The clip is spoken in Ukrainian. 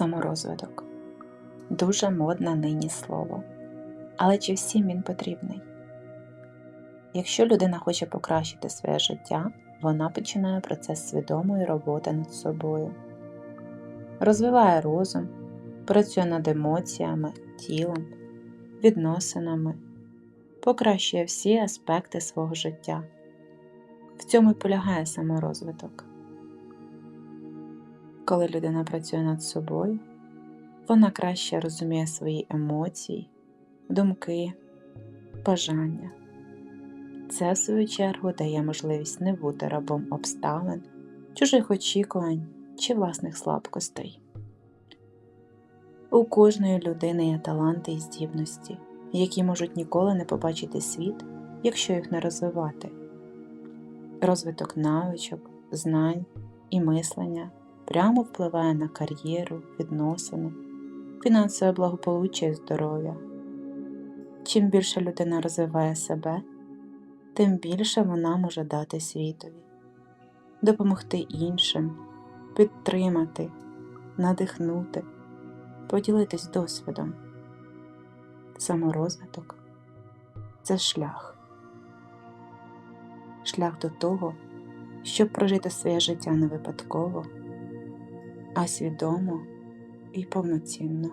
Саморозвиток дуже модне нині слово. Але чи всім він потрібний? Якщо людина хоче покращити своє життя, вона починає процес свідомої роботи над собою, розвиває розум, працює над емоціями, тілом, відносинами, покращує всі аспекти свого життя. В цьому й полягає саморозвиток. Коли людина працює над собою, вона краще розуміє свої емоції, думки, бажання. Це, в свою чергу, дає можливість не бути рабом обставин, чужих очікувань чи власних слабкостей. У кожної людини є таланти і здібності, які можуть ніколи не побачити світ, якщо їх не розвивати. Розвиток навичок, знань і мислення прямо впливає на кар'єру, відносини, фінансове благополуччя і здоров'я. Чим більше людина розвиває себе, тим більше вона може дати світові, допомогти іншим, підтримати, надихнути, поділитись досвідом. Саморозвиток це шлях. Шлях до того, щоб прожити своє життя не випадково, а свідомо і повноцінно.